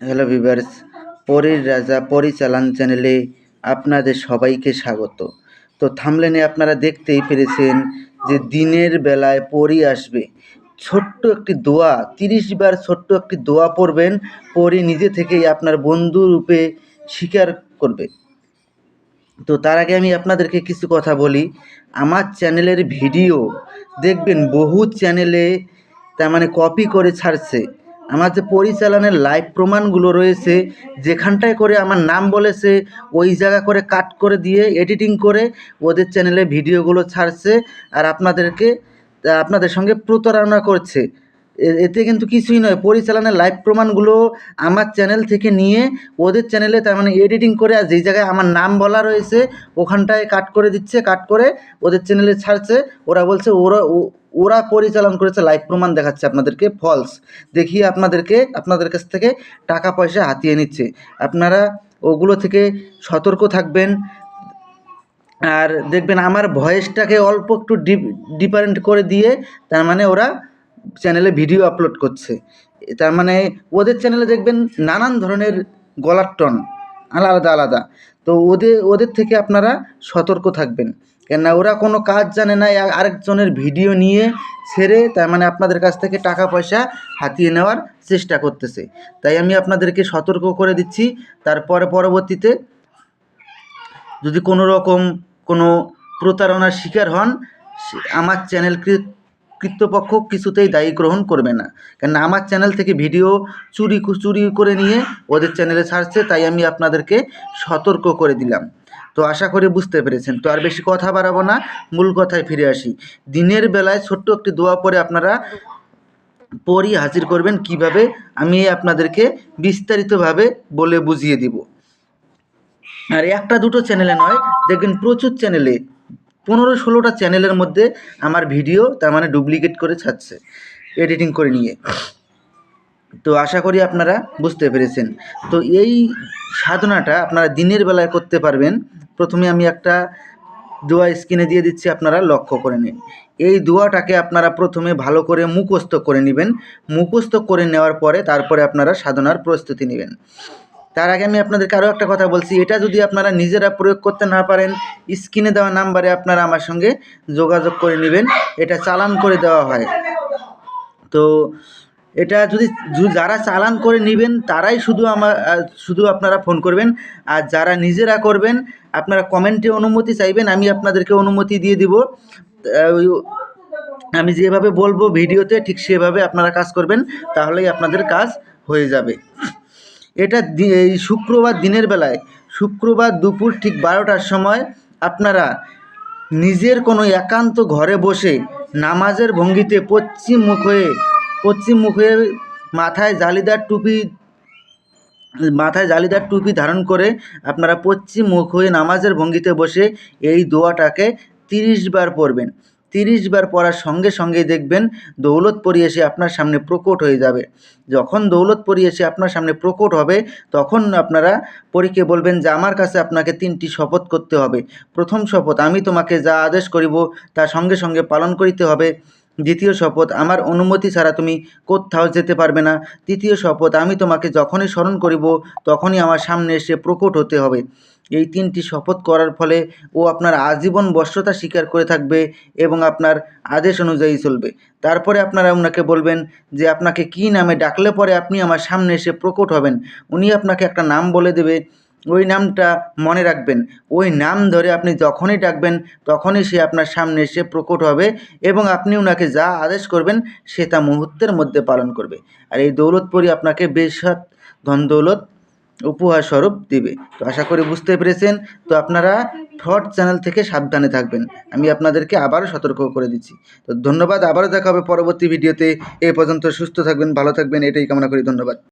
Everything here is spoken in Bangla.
হ্যালো ভিভার্স পরীর রাজা পরিচালন চ্যানেলে আপনাদের সবাইকে স্বাগত। তো থামলেনে আপনারা দেখতেই পেরেছেন যে দিনের বেলায় পরি আসবে। ছোট্ট একটি দোয়া, তিরিশ বার ছোট্ট একটি দোয়া পড়বেন, পরি নিজে থেকেই আপনার বন্ধু রূপে স্বীকার করবে। তো তার আগে আমি আপনাদেরকে কিছু কথা বলি। আমার চ্যানেলের ভিডিও দেখবেন বহু চ্যানেলে তার মানে কপি করে ছাড়ছে। আমার যে পরিচালনের লাইভ প্রমাণগুলো রয়েছে, যেখানটায় করে আমার নাম বলেছে, ওই জায়গা করে কাট করে দিয়ে এডিটিং করে ওদের চ্যানেলে ভিডিওগুলো ছাড়ছে, আর আপনাদেরকে, আপনাদের সঙ্গে প্রতারণা করছে। এতে কিন্তু কিছুই নয়। পরিচালনার লাইভ প্রমাণগুলো আমার চ্যানেল থেকে নিয়ে ওদের চ্যানেলে তার মানে এডিটিং করে আর যেই জায়গায় আমার নাম বলা রয়েছে, ওখানটায় কাট করে দিচ্ছে কাট করে ওদের চ্যানেলে ছাড়ছে। ওরা বলছে, ওরা ওরা পরিচালন করেছে লাইভ প্রমাণ দেখাচ্ছে আপনাদেরকে ফলস দেখিয়ে আপনাদেরকে, আপনাদের কাছ থেকে টাকা পয়সা হাতিয়ে নিচ্ছে। আপনারা ওগুলো থেকে সতর্ক থাকবেন। আর দেখবেন আমার ভয়েসটাকে অল্প একটু ডিফারেন্ট করে দিয়ে তার মানে ওরা চ্যানেলে ভিডিও আপলোড করছে। তার মানে ওদের চ্যানেলে দেখবেন নানান ধরনের গলার টন আলাদা আলাদা। তো ওদের ওদের থেকে আপনারা সতর্ক থাকবেন। কেননা ওরা কোনো কাজ জানে না আরেকজনের ভিডিও নিয়ে ছেড়ে তার মানে আপনাদের কাছ থেকে টাকা, পয়সা হাতিয়ে নেওয়ার চেষ্টা করতেছে। তাই আমি আপনাদেরকে সতর্ক করে দিচ্ছি। তারপরে পরবর্তীতে যদি কোনো রকম কোনো প্রতারণার শিকার হন আমার চ্যানেল কৃতপক্ষ কিছুতেই দায়ী গ্রহণ করবে না। কেন আমার চ্যানেল থেকে ভিডিও চুরি চুরি করে নিয়ে ওদের চ্যানেলে ছাড়ছে, তাই আমি আপনাদেরকে সতর্ক করে দিলাম। তো আশা করি বুঝতে পেরেছেন। তো আর বেশি কথা বাড়াবো না, মূল কথায় ফিরে আসি। দিনের বেলায় ছোট্ট একটি দোয়া পরে আপনারা পরই হাজির করবেন কীভাবে, আমি আপনাদেরকে বিস্তারিতভাবে বলে বুঝিয়ে দিব। আর একটা দুটো চ্যানেলে নয়, দেখবেন প্রচুর চ্যানেলে পনেরো ষোলোটা চ্যানেলের মধ্যে আমার ভিডিও তার মানে ডুপ্লিকেট করে ছাড়ছে এডিটিং করে নিয়ে। তো আশা করি আপনারা বুঝতে পেরেছেন। তো এই সাধনাটা আপনারা দিনের বেলায় করতে পারবেন। প্রথমে আমি একটা দোয়া স্ক্রিনে দিয়ে দিচ্ছি, আপনারা লক্ষ্য করে নিন। এই দোয়াটাকে আপনারা প্রথমে ভালো করে মুখস্থ করে নেবেন। মুখস্থ করে নেওয়ার পরে তারপরে আপনারা সাধনার প্রস্তুতি নেবেন। তার আগে আমি আপনাদেরকে আরও একটা কথা বলছি। এটা যদি আপনারা নিজেরা প্রয়োগ করতে না পারেন, স্ক্রিনে দেওয়া নাম্বারে আপনারা আমার সঙ্গে যোগাযোগ করে নেবেন। এটা চালান করে দেওয়া হয়। তো এটা যদি যারা চালান করে নেবেন, তারাই শুধু আমার শুধু আপনারা ফোন করবেন। আর যারা নিজেরা করবেন, আপনারা কমেন্টে অনুমতি চাইবেন, আমি আপনাদেরকে অনুমতি দিয়ে দিব। আমি যেভাবে বলব ভিডিওতে, ঠিক সেভাবে আপনারা কাজ করবেন, তাহলেই আপনাদের কাজ হয়ে যাবে। এটা এই শুক্রবার দিনের বেলায়, শুক্রবার দুপুর ঠিক বারোটার সময় আপনারা নিজের কোনো একান্ত ঘরে বসে নামাজের ভঙ্গিতে পশ্চিম মুখ হয়ে, পশ্চিম মুখ হয়ে মাথায় জালিদার টুপি, মাথায় জালিদার টুপি ধারণ করে আপনারা পশ্চিম মুখ হয়ে নামাজের ভঙ্গিতে বসে এই দোয়াটাকে তিরিশ বার পড়বেন। তিরিশ বার পড়ার সঙ্গে সঙ্গেই দেখবেন দৌলতপুরি এসে আপনার সামনে প্রকট হয়ে যাবে। যখন দৌলতপুরি এসে আপনার সামনে প্রকট হবে, তখন আপনারা পরীকে বলবেন যে, আমার কাছে আপনাকে তিনটি শপথ করতে হবে। প্রথম শপথ, আমি তোমাকে যা আদেশ করিব, তা সঙ্গে সঙ্গে পালন করিতে হবে। দ্বিতীয় শপথ, আমার অনুমতি ছাড়া তুমি কোথাও যেতে পারবে না। তৃতীয় শপথ, আমি তোমাকে যখনই স্মরণ করিব, তখনই আমার সামনে এসে প্রকট হতে হবে। এই তিনটি শপথ করার ফলে ও আপনার আজীবন বশ্যতা স্বীকার করে থাকবে এবং আপনার আদেশ অনুযায়ী চলবে। তারপরে আপনারা ওনাকে বলবেন যে, আপনাকে কী নামে ডাকলে পরে আপনি আমার সামনে এসে প্রকট হবেন? উনি আপনাকে একটা নাম বলে দেবে। ওই নামটা মনে রাখবেন। ওই নাম ধরে আপনি যখনই ডাকবেন, তখনই সে আপনার সামনে এসে প্রকট হবে এবং আপনি ওনাকে যা আদেশ করবেন, সে তা মুহূর্তের মধ্যে পালন করবে। আর এই দৌলতপুরি আপনাকে বেশাত ধন দৌলত উপহার স্বরূপ দিবে। তো আশা করি বুঝতে পেরেছেন। তো আপনারা ফ্রড চ্যানেল থেকে সাবধানে থাকবেন। আমি আপনাদেরকে আবারও সতর্ক করে দিচ্ছি। তো ধন্যবাদ। আবারও দেখা হবে পরবর্তী ভিডিওতে। এ পর্যন্ত সুস্থ থাকবেন, ভালো থাকবেন। এটাই কামনা করি। ধন্যবাদ।